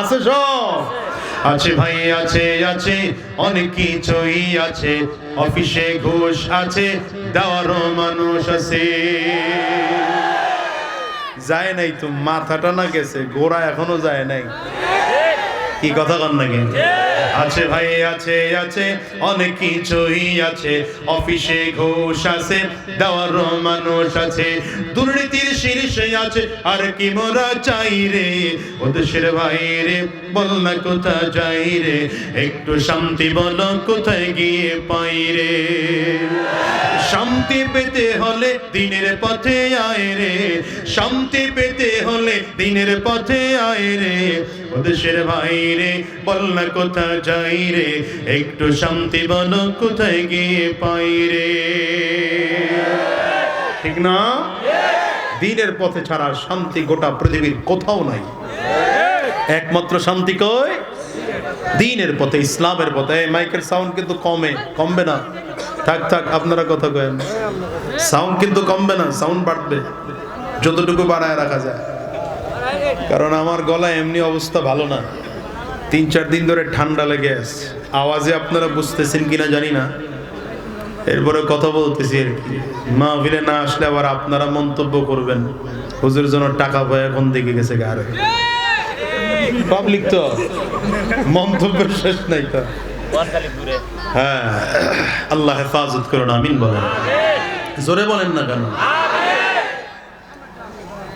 আছে আছে ভাই, আছে আছে, অনেক কিছুই আছে। অফিসে ঘুষ আছে, দেওয়ারও মানুষ আছে। যায় নাই তো, মাথাটা না গেছে, গোড়া এখনও যায় নাই। কি কথা কন নাকি? আছে ভাই, আছে আছে, অনেক কিছুই আছে। অফিসে ঘুষ আছে দেওয়ার মানুষ আছে। দুর্নীতির শীর্ষে আছে, আর কি মোরা চাই রে? ও দেশের বাইরে, বল না কোথা যাই রে? একটু শান্তি বল কোথায় গিয়ে পাই রে? শান্তি পেতে হলে দিনের পথে আয় রে। শান্তি পেতে হলে দিনের পথে আয় রে। ও দেশের বাইরে বল না কোথা যাই রে, একটু শান্তি বলো কোথায় গিয়ে পাই রে। ঠিক না? দিনের পথে ছাড়া শান্তি গোটা পৃথিবীর কোথাও নাই। একমাত্র শান্তি কই? দিনের পথে, ইসলামের পথে। মাইকের সাউন্ড কিন্তু কমে, কমবে না। থাক থাক, আপনারা কথা কেন সাউন্ড কিন্তু কমবে না, সাউন্ড বাড়বে। যতটুকু বাড়ায় রাখা যায়। কারণ আমার গলা এমনি অবস্থা ভালো না। তিন, চার দিন ধরে ঠান্ডা লেগে আছে। আওয়াজে আপনারা বুঝতেছেন কিনা জানি না। এরপরে কথা বলতেছি আর কি। মাহফিলে না আসলে আবার আপনারা মন্তব্য করবেন। হুজুর জন্য টাকা পয় এখন দিকে গেছে গারে পাবলিক তো। মন্তব্যের শেষ নাই তো। হ্যাঁ। আল্লাহ হেফাজত করুন, আমিন বলেন। জোরে বলেন না কেন?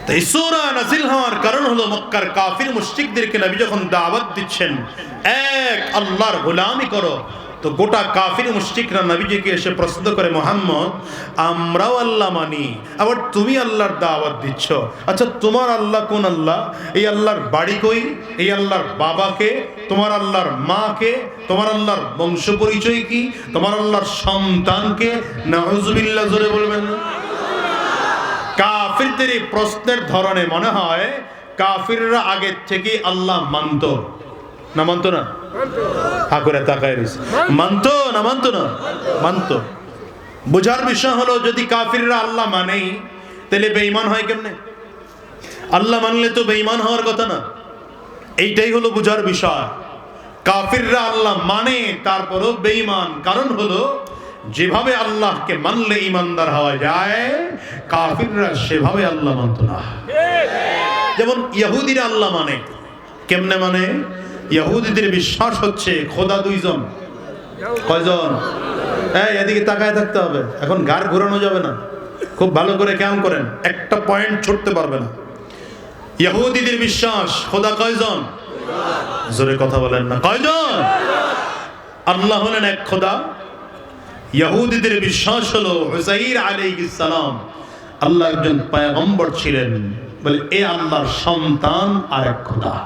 তো সূরা নাজিল হওয়ার কারণ হলো মক্কার কাফির মুশরিকদেরকে নবী যখন দাওয়াত দিচ্ছেন, এক আল্লাহর গোলামি করো। তো গোটা কাফির মুশরিকরা নবীজিকে এসে প্রশ্ন করে, মোহাম্মদ, আমরাও আল্লাহ মানি, আবার তুমি আল্লাহর দাওয়াত দিচ্ছ। আচ্ছা তোমার আল্লাহ কোন আল্লাহ? এই আল্লাহর বাড়ি কই? এই আল্লাহর বাবাকে তোমার আল্লাহর মাকে তোমার আল্লাহর বংশ পরিচয় কি? তোমার আল্লাহর সন্তানকে নাউজুবিল্লাহ, জোরে বলবেন না। কাফিরদের এই প্রশ্নের ধরনে মনে হয়, কাফিররা আগে থেকে আল্লাহ মানত। না মানত না? হাকুরে তাকায় রয়েছে মানত না মানত না? মানত। বোঝার বিষয় হলো, যদি কাফিররা আল্লাহ মানেই, তাহলে বেঈমান হয় কেমনে? আল্লাহ মানলে তো বেঈমান হওয়ার কথা না। এইটাই হলো বোঝার বিষয়। কাফিররা আল্লাহ মানে তারপরও বেঈমান। কারণ হলো যেভাবে আল্লাহকে মানলে ইমানদার হওয়া যায়, কাফিররা সেভাবে আল্লাহ মানত না। যেমন ইহুদিরা আল্লাহ মানে। কেমনে মানে? ইহুদিদের বিশ্বাস হচ্ছে খোদা দুইজন। কয়জন? এই, এদিকে তাকায় থাকতে হবে। এখন গার ঘোরানো যাবে না। খুব ভালো করে কেমন করেন, একটা পয়েন্ট ছুটতে পারবে না। ইহুদিদের বিশ্বাস, খোদা কয়জন? জোরে কথা বলেন না। কয়জন? আল্লাহ হলেন এক খোদা। ইহুদিদের বিশ্বাস হলো হুসাইর সালাম আল্লাহ একজন পয়গম্বর ছিলেন। বলে, এ আল্লাহর সন্তান আর এক খোদা।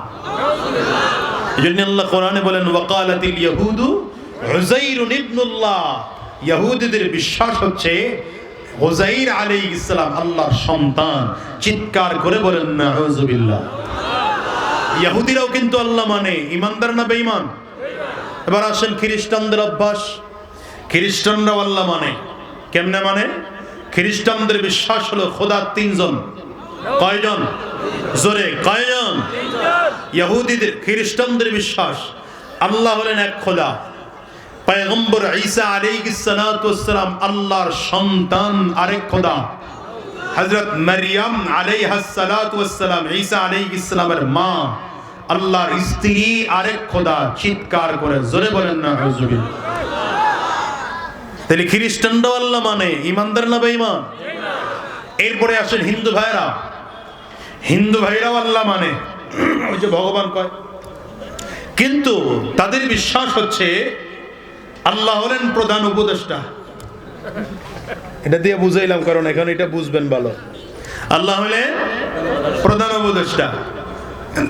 এজন্য আল্লাহ কোরআনে বলেন ওয়াকালাতিল ইয়াহুদু উযাইরুন ইবনুল্লাহ। ইহুদিদের বিশ্বাস হচ্ছে, উযাইর আলাইহিস সালাম আল্লাহর সন্তান। চিৎকার করে বলেন নাউজুবিল্লাহ ইহুদিরাও কিন্তু আল্লাহ মানে ইমানদার না বেঈমান? এবার আসেন খ্রিস্টানদের অভ্যাস। খ্রিস্টানরাও আল্লাহ মানে। কেমনে মানে? খ্রিস্টানদের বিশ্বাস হলো খোদা তিনজন। কয়জন? জোরে, কয়জন? ইহুদিদের, খ্রিস্টানদের বিশ্বাস। আল্লাহ হলেন এক খোদা। পয়গম্বর ঈসা আলাইহিস সালাতু ওয়াসসালাম আল্লাহর সন্তান আরেক খোদা। হযরত মারিয়াম আলাইহাস সালাতু ওয়াসসালাম ঈসা আলাইহিস সালামের মা। আল্লাহর স্ত্রী আরেক খোদা, চিৎকার করে। জোরে বলেন না, হুজুর। তাহলে খ্রিস্টানরাও আল্লাহ মানে ইমানদার না বেঈমান? এরপরে আসেন হিন্দু ভাইরা। হিন্দু ভাইরাও আল্লাহ মানে। ওই যে ভগবান কয়। কিন্তু তাদের বিশ্বাস হচ্ছে, আল্লাহ হলেন প্রধান উপদেষ্টা। এটা দিয়ে বুঝাইলাম, কারণ এখন এটা বুঝবেন ভালো। আল্লাহ হলেন প্রধান উপদেষ্টা।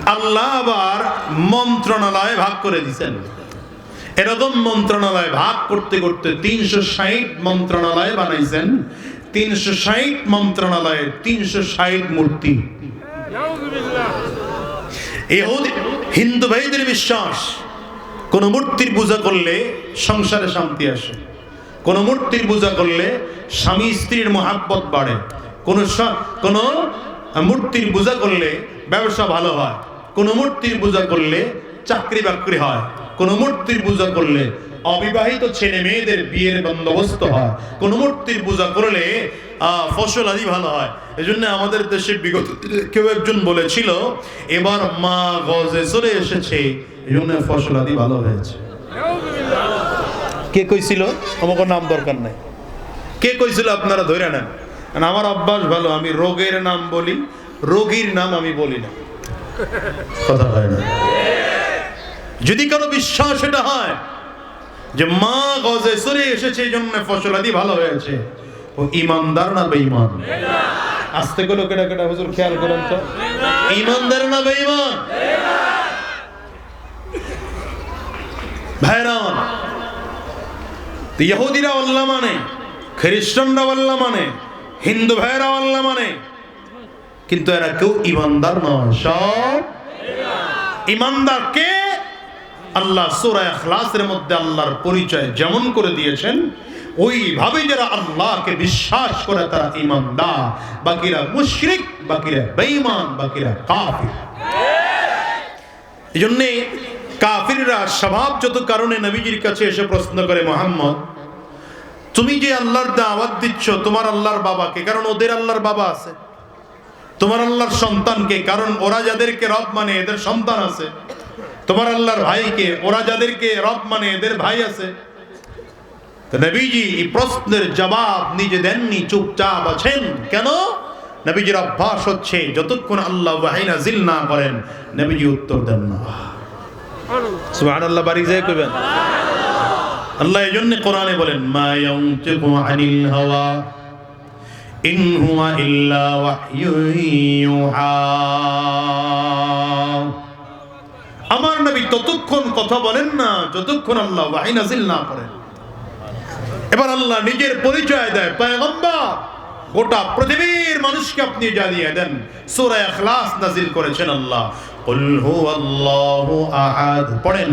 আল্লাহ আবার মন্ত্রণালয় ভাগ করে দিছেন এরকম মন্ত্রণালয় ভাগ করতে করতে তিনশো ষাট মন্ত্রণালয় বানাইছেন। তিনশো ষাট মন্ত্রণালয়ে তিনশো ষাট মূর্তি। হিন্দু ভাইদের বিশ্বাস, কোন মূর্তির পূজা করলে সংসারে শান্তি আসে। কোন মূর্তির পূজা করলে স্বামী স্ত্রীর মহাব্বত বাড়ে। কোন কোন মূর্তির পূজা করলে ব্যবসা ভালো হয়। কোন মূর্তির পূজা করলে চাকরি বাকরি হয়। কোন মূর্তির পূজা করলে অবিবাহিত ছেলে মেয়েদের বিয়ের বন্দোবস্ত হয়। কোন মূর্তির পূজা করলে আহ, ফসল আদি ভালো হয়। এই জন্য আমাদের দেশে বিগত কেউ একজন বলেছিল এবার মা গজে চলে এসেছে এই জন্য ফসল আদি ভালো হয়েছে। কে কইছিল? আমাকে নাম দরকার নাই। কে কইছিল আপনারা ধরে নেন? আমার অভ্যাস ভালো আমি রোগের নাম বলি রোগীর নাম আমি বলি না। কথা হয় না। যদি কারও বিশ্বাস এটা হয় যে মা গজে সরে এসেছে এই জন্য ফসলাদি ভালো হয়েছে ও ইমানদার না বেঈমান? আস্তে করে কেটা কেটা হুজুর খেয়াল করেন তো। ইমানদার না বেঈমান? ভাইরা আমার, তো ইহুদিরা আল্লাহ মানে খ্রিস্টানরা আল্লাহ মানে হিন্দু ভাইরা আল্লাহ মানে কিন্তু এরা কেউ ইমানদার নয়। সব ইমানদার কে? আল্লাহ সূরা ইখলাসের মধ্যে আল্লাহর পরিচয় যেমন করে দিয়েছেন ওইভাবে যারা আল্লাহকে বিশ্বাস করে তারা ইমানদার বাকিরা মুশরিক, বাকিরা বেঈমান, বাকিরা কাফির। এই জন্যে কাফিররা স্বভাবজত কারণে নবীজির কাছে এসে প্রশ্ন করে, মোহাম্মদ, তুমি যে আল্লাহর দাওয়াত দিচ্ছ, তোমার আল্লাহর বাবাকে কারণ ওদের আল্লাহর বাবা আছে। তোমার আল্লাহর সন্তানকে কারণ ওরা যাদেরকে রব মানে এদের সন্তান আছে। তোমার আল্লাহর ভাইকে, ওরা যাদেরকে রব মানে এদের ভাই আছে। নবীজি এই প্রশ্নের জবাব নিজে দেননি, চুপচাপ আছেন। কেন? নবীজির অভ্যাস হচ্ছে, যতক্ষণ আল্লাহ ওয়াহি নাজিল না করেন, নবীজি উত্তর দেন না। সুবহানাল্লাহ, বাড়ি যায় কইবেন। আল্লাহ এই জন্য কোরআনে বলেন, মা ইয়ানতিকু আনিল হাওয়া, ইন হুয়া ইল্লা ওয়াহয়ুন ইউহা। আমার নবী ততক্ষণ কথা বলেন না, যতক্ষণ আল্লাহ ওয়াহি নাজিল না করেন। এবার আল্লাহ নিজের পরিচয় দেয়, পয়গম্বর, গোটা পৃথিবীর মানুষকে আপনি জানিয়ে দেন। সূরা ইখলাস নাজিল করেছেন আল্লাহ। কুল হুয়াল্লাহু আহাদ। পড়েন,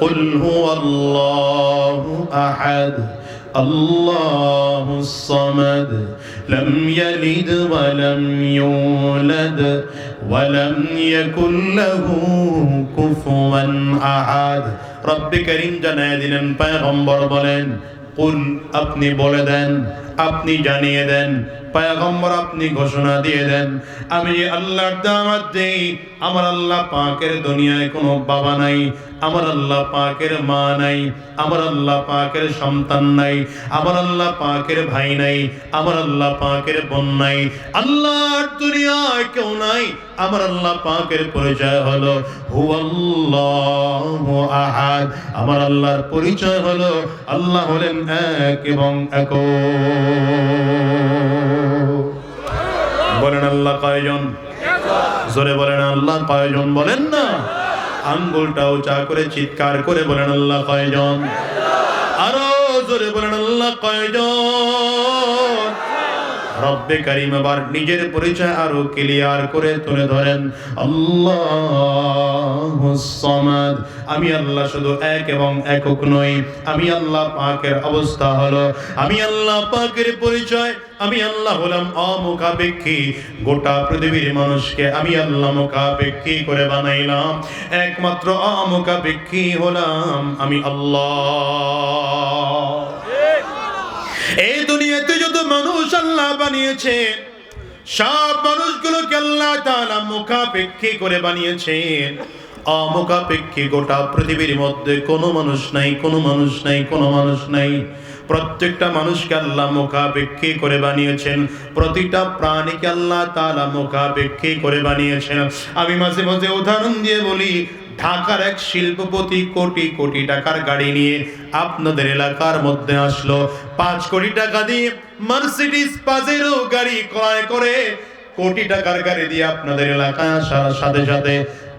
কুল হুয়াল্লাহু আহাদ। الله الصمد لم يلد ولم يولد ولم يكن له كفوا احد رب كريم জানায় দিলেন পয়গম্বর বলেন কুল আপনি বলে দেন আপনি জানিয়ে দেন, পায়গম্বর আপনি ঘোষণা দিয়ে দেন, আমি যে আল্লাহর দাওয়াত দেই, আমার আল্লাহ পাকের দুনিয়ায় কোনো বাবা নাই, আমার আল্লাহ পাকের মা নাই, আমার আল্লাহ পাকের সন্তান নাই, আমার আল্লাহ পাকের ভাই নাই, আমার আল্লাহ পাকের বোন নাই, আল্লাহর দুনিয়ায় কেউ নাই, আমার আল্লাহ পাকের পরিচয় হলো হুয়াল্লাহু আহাদ, আমার আল্লাহর পরিচয় হলো আল্লাহ হলেন এক এবং এক বলেন আল্লাহ কয়জন? জোরে বলেন আল্লাহ কয়জন বলেন না? আঙ্গুলটা উঁচা করে চিৎকার করে বলেন আল্লাহ কয়জন? আরও জোরে বলেন আল্লাহ কয়জন? রব্বে কারিম আবার নিজের পরিচয় আরও ক্লিয়ার করে তুলে ধরেন। আল্লাহ সমাদ। আমি আল্লাহ শুধু এক এবং একক নই। আমি আল্লাহ পাকের অবস্থা হলো। আমি আল্লাহ পাকের পরিচয়। আমি আল্লাহ হলাম অমুখাপেক্ষী। গোটা পৃথিবীর মানুষকে আমি আল্লাহ মুখাপেক্ষী করে বানাইলাম। একমাত্র অমুখাপেক্ষী হলাম আমি আল্লাহ। এই দুনিয়াতে যত মানুষ আল্লাহ বানিয়েছে, সব মানুষগুলোকে আল্লাহ তাআলা মুখাপেক্ষী করে বানিয়েছেন অমুখাপেক্ষী গোটা পৃথিবীর মধ্যে কোনো মানুষ নাই, কোনো মানুষ নাই, কোনো মানুষ নাই। প্রত্যেকটা মানুষকে আল্লাহ মুখাপেক্ষী করে বানিয়েছেন। প্রতিটা প্রাণীকে আল্লাহ তাআলা মুখাপেক্ষী করে বানিয়েছেন। আমি মাঝে মাঝে উদাহরণ দিয়ে বলি ঢাকার এক শিল্পপতি কোটি কোটি টাকার গাড়ি নিয়ে আপনাদের এলাকার মধ্যে আসলো। পাঁচ কোটি টাকা দিয়ে মার্সিডিস পাজেরো গাড়ি ক্রয় করে কোটি টাকার গাড়ি দিয়ে আপনাদের এলাকায় আসার সাথে সাথে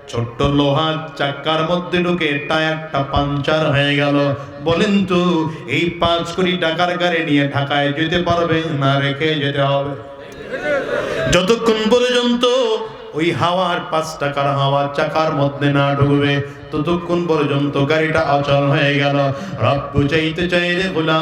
ছোট্ট লোহার চাক্কার মধ্যে ঢুকে টায়ারটা পাঞ্চার হয়ে গেল। বলেন তো, এই পাঁচ কোটি টাকার গাড়ি নিয়ে ঢাকায় যেতে পারবে না রেখে যেতে হবে? যতক্ষণ পর্যন্ত ওই হাওয়ার পাঁচ টাকার হাওয়ার চাকার মধ্যে না ঢুকবে। ততক্ষণ পর্যন্ত গাড়িটা অচল হয়ে গেল। রব বুঝাইতে চাই রে গোলাম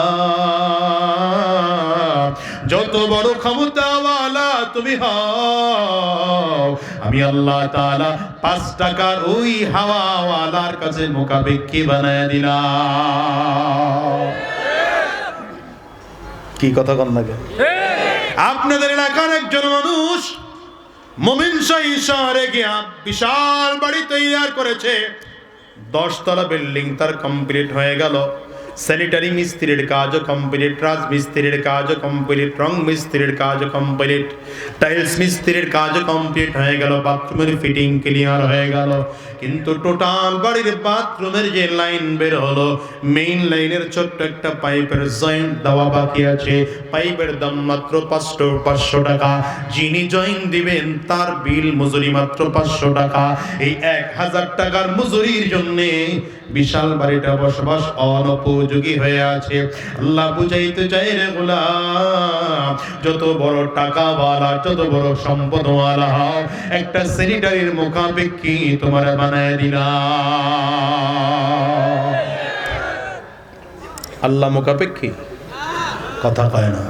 যত বড় ক্ষমতাওয়ালা তুমি হও আমি আল্লাহ তাআলা পাঁচ টাকার ওই হাওয়াওয়ালার কাছে মোকাবেক্ষী বানায় দিলাম। কি কথা কন লাগে আপনাদের এলাকার একজন মানুষ মোমিন শাহী শহরে গিয়া বিশাল বাড়ি তৈরি করেছে। দশতলা বিল্ডিং তার কমপ্লিট হয়ে গেল। স্যানিটারি মিস্ত্রির কাজও কমপ্লিট রাজ মিস্ত্রির কাজও কমপ্লিট রং মিস্ত্রির কাজও কমপ্লিট টাইলস মিস্ত্রির কাজও কমপ্লিট হয়ে গেল বাথরুমের ফিটিং ক্লিয়ার হয়ে গেল কিন্তু টোটাল বাড়ির বাথরুমের যে লাইন বের হলো মেইন লাইনের ছোট্ট একটা পাইপের জয়েন্ট দেওয়া বাকি আছে পাইপের দাম মাত্র পাঁচশো পাঁচশো টাকা যিনি জয়েন দিবেন তার বিল মজুরি মাত্র পাঁচশো টাকা এই এক হাজার টাকার মজুরির জন্যে বিশাল বাড়িটা বসবাস অনুপযোগী হয়ে আছে। আল্লাহ বুঝাইতে চাই রে গোলাম, যত বড় টাকা টাকাওয়ালা, যত বড় সম্পদওয়ালা হও একটা স্যানিটারির মোকাবেক্ষী তোমার বানায় দিলাম? আল্লাহ মোকাপেক্ষী কথা কয় না।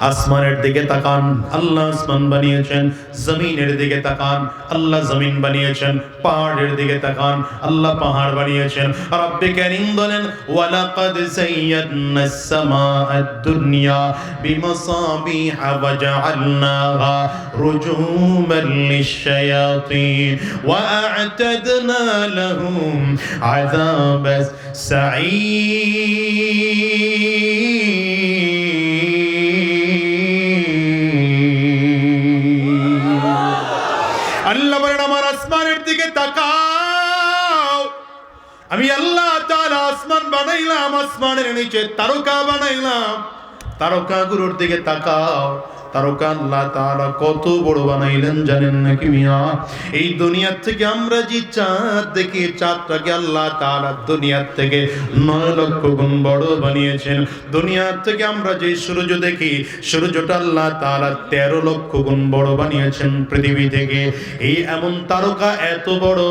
আসমানের দিকে তাকান। আল্লাহ আসমান বানিয়েছেন, জমিনের দিকে তাকান। আল্লাহ জমিন বানিয়েছেন, পাহাড়ের দিকে তাকান। আল্লাহ পাহাড় বানিয়েছেন। রব্বে কারীম বলেন, ওয়ালাকাদ যায়্যানা আস-সামাআদ দুনিয়া বিমাসাবিহা ওয়া জাআলনাহা রুজুমান লিশ-শায়াতিন ওয়া আ'তাদনা লাহুম আযাবাস সাঈর আসমান বানাইলাম আসমানের নিচে তারকা বানাইলাম। তারকা গুরুর দিকে তাকাও। তারকা আল্লাহ তাআলা কত বড় বানাইলেন জানেন নাকি মিয়া? এই দুনিয়ার থেকে আমরা যে চাঁদ দেখি, চাঁদটাকে আল্লাহ তাআলা দুনিয়ার থেকে নয় লক্ষ গুণ বড় বানিয়েছেন। দুনিয়ার থেকে আমরা যে সূর্য দেখি, সূর্যটা আল্লাহ তাআলা তেরো লক্ষ গুণ বড় বানিয়েছেন পৃথিবী থেকে। এই এমন তারকা এত বড়,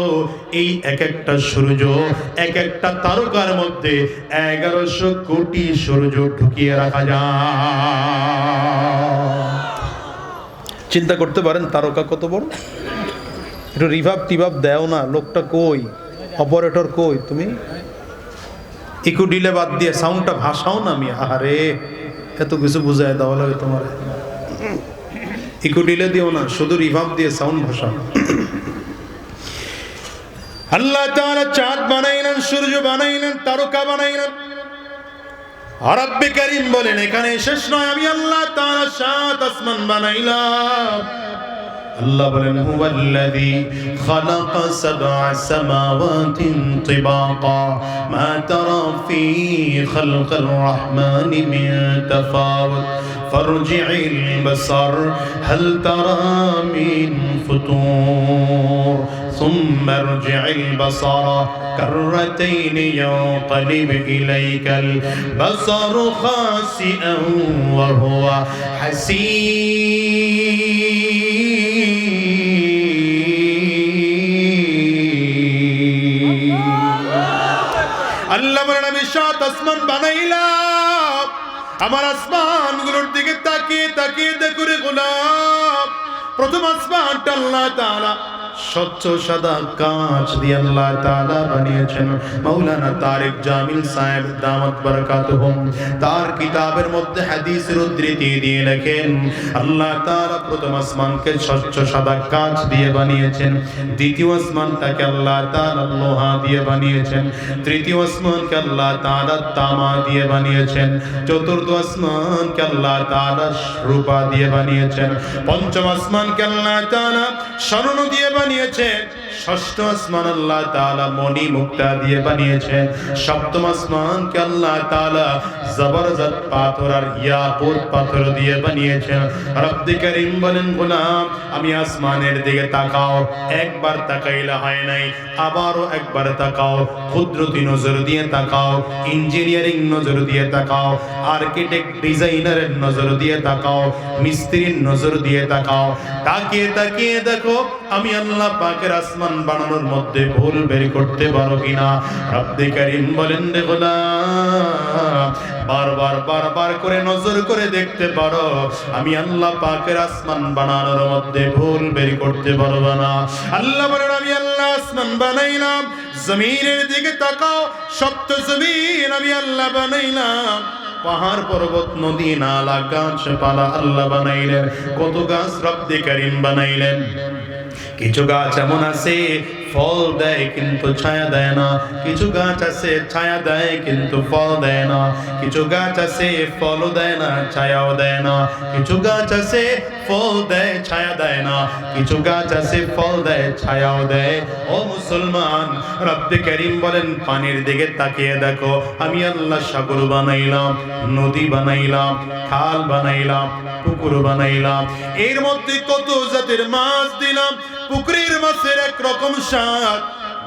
এই এক একটা সূর্য এক একটা তারকার মধ্যে এগারোশো কোটি সূর্য ঢুকিয়ে রাখা যায়। চিন্তা করতে পারেন, তারকা কত বড়? একটু রিভাব টিভাব দেও না, লোকটা কই? অপারেটর কই তুমি? ইকু ডিলে বাদ দিয়ে সাউন্ডটা ভাসাও না আমি আরে এত কিছু বুঝায় দেওয়া লাগে তোমার। ইকু ডিলে দিও না, শুধু রিভাব দিয়ে সাউন্ড ভাসাও। আল্লাহ চাঁদ বানাইলেন, সূর্য বানাইলেন, তারকা বানাইলেন। রব্বে করিম বলেন এখানে শেষ নয় আমি আল্লাহ তাআলা সাত আসমান বানাইলাম আল্লাহ বলেন হুয়াল্লাযী খালাকা সাবআ সামাওয়াতিন তিবাকা মা তারা ফি খালকির রহমানি মিন তাফাউত فارجع البصر هل ترى من فطور ثم ارجع البصر كرتين ينقلب إليك البصر خاسئا وهو حسير আল্লাহ বলেন আমি সাত আসমান বানাইলাম আমার আসমানগুলোর দিকে তাকিয়ে তাকিয়ে দেখো রে গোলাপ প্রথম আসমানটা আল্লাহ তাআলা স্বচ্ছ সাদা কাঁচ দিয়ে আল্লাহ তাআলা বানিয়েছেন। মাওলানা তারেক জামিল সাহেব দামাত বারাকাতুহুম, তার কিতাবের মধ্যে হাদিসের উদ্ধৃতি দিয়ে লেখেন, আল্লাহ তাআলা প্রথম আসমানকে স্বচ্ছ সাদা কাঁচ দিয়ে বানিয়েছেন, দ্বিতীয় আসমানটাকে আল্লাহ তাআলা লোহা দিয়ে বানিয়েছেন, তৃতীয় আসমানকে আল্লাহ তাআলা তামা দিয়ে বানিয়েছেন, চতুর্থ আসমানকে আল্লাহ তাআলা রূপা দিয়ে বানিয়েছেন, পঞ্চম আসমানকে আল্লাহ তাআলা স্বর্ণ দিয়ে বানিয়েছেন। নিয়েছে। ষষ্ঠ আসমান আল্লাহ তাআলা মণি মুক্তা দিয়ে বানিয়েছেন। সপ্তম আসমানকে আল্লাহ তাআলা জবরদস্ত পাথর আর ইয়াকুত পাথর দিয়ে বানিয়েছেন। রব্বি করিম বলেন, গোলাম, আমি আসমানের দিকে তাকাও। একবার তাকাইলে হয় নাই, আবারও একবার তাকাও। ক্ষুদ্রতি নজর দিয়ে তাকাও, ইঞ্জিনিয়ারিং নজর দিয়ে তাকাও, আর্কিটেক্ট ডিজাইনারের নজর দিয়ে তাকাও, মিস্ত্রির নজর দিয়ে তাকাও। তাকিয়ে তাকিয়ে দেখো, আমি আল্লাহ পাকের আসমান বানানোর মধ্যে ভুল বের করতে পারো কিনা? রব্বি করিম বলেন গোলাম, বারবার বারবার করে নজর করে দেখতে পারো। আমি আল্লাহ পাকের আসমান বানানোর মধ্যে ভুল বের করতে পারব না। আল্লাহ বলেন, আমি আল্লাহ আসমান বানাইলাম, জমিনের দিকে তাকাও, সপ্ত জমিন আমি আল্লাহ বানাইলাম। পাহাড়, পর্বত, নদী, নালা গাছপালা আল্লাহ বানাইলেন। কত গাছ রব্দে কারিম বানাইলেন। কিছু গাছ এমন আছে ফল দেয় কিন্তু ছায়া দেয় না। কিছু গাছ আছে, ছায়া দেয় কিন্তু ফল দেয় না। কিছু গাছ আছে, ফলও দেয় না, ছায়াও দেয় না। কিছু গাছ আছে, ফল দেয়, ছায়া দেয় না। কিছু গাছ আছে, ফল দেয়, ছায়াও দেয়। ও মুসলমান, রব্বে করিম বলেন, পানির দিকে তাকিয়ে দেখো। আমি আল্লাহ সাগর বানাইলাম, নদী বানাইলাম, খাল বানাইলাম, পুকুর বানাইলাম। এর মধ্যে কত জাতের মাছ দিলাম। পুকুরের মাছের এক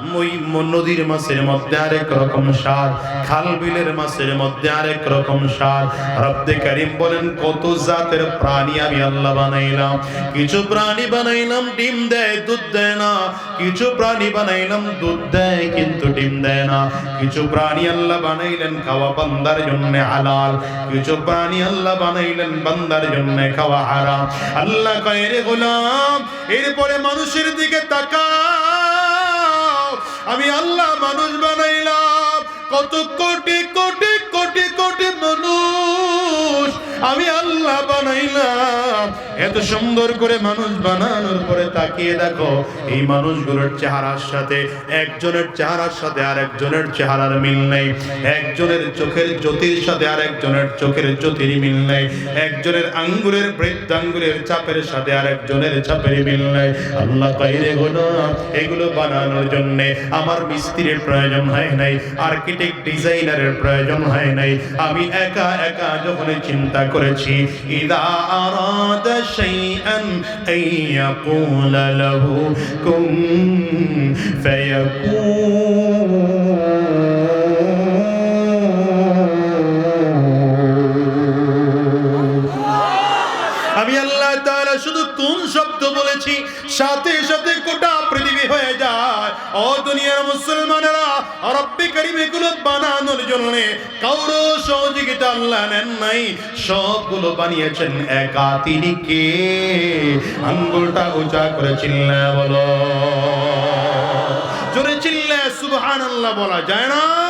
ম- নদীর মাছের মধ্যে আরেক রকম স্বাদ খাল বিলের মাছের মধ্যে আরেক রকম স্বাদ রব্দে কারিম বলেন, কত জাতের প্রাণী আমি আল্লাহ বানাইলাম। কিছু প্রাণী বানাইলাম, ডিম দেয়, দুধ দেয় না। কিছু প্রাণী বানাইলাম, দুধ দেয়, কিন্তু ডিম দেয় না। কিছু প্রাণী আল্লাহ বানাইলেন, খাওয়া বান্দার জন্য হালাল। কিছু প্রাণী আল্লাহ বানাইলেন, বান্দার জন্য খাওয়া হারাম। আল্লাহ কয়, রে গোলাম, এরপরে মানুষের দিকে তাকাও। আমি আল্লাহ মানুষ বানাইলাম। কত কোটি কোটি কোটি কোটি মানুষ আমি আল্লাহ বানাইলাম। এত সুন্দর করে মানুষ বানানোর পরে তাকিয়ে দেখো, এই মানুষগুলোর চেহারার সাথে, একজনের চেহারার সাথে আর একজনের চেহারার মিল নেই। একজনের চোখের জ্যোতির সাথে আর একজনের চোখের জ্যোতির মিল নেই। একজনের আঙ্গুরের বৃদ্ধাঙ্গুরের চাপের সাথে আর একজনের চাপের মিল নেই। আল্লাহ কইরে হলো এগুলো বানানোর জন্য আমার মিস্ত্রির প্রয়োজন হয় নাই আর্কিটেক্ট ডিজাইনারের প্রয়োজন হয় নাই। আমি একা একা যখন চিন্তা করেছি ইদা আরাদা শাইআন আন ইয়াকুল লাহু কুন ফায়াকুন ও দুনিয়ার মুসলমানেরা, রব্বি করিম এগুলো বানানোর জন্য কারও সহযোগিতা আল্লাহ নেন নাই। সবগুলো বানিয়েছেন একা তিনি কে? আঙ্গুলটা উঁচা করে বলো। জোরে চিল্লা সুবহানাল্লাহ বলা যায় না?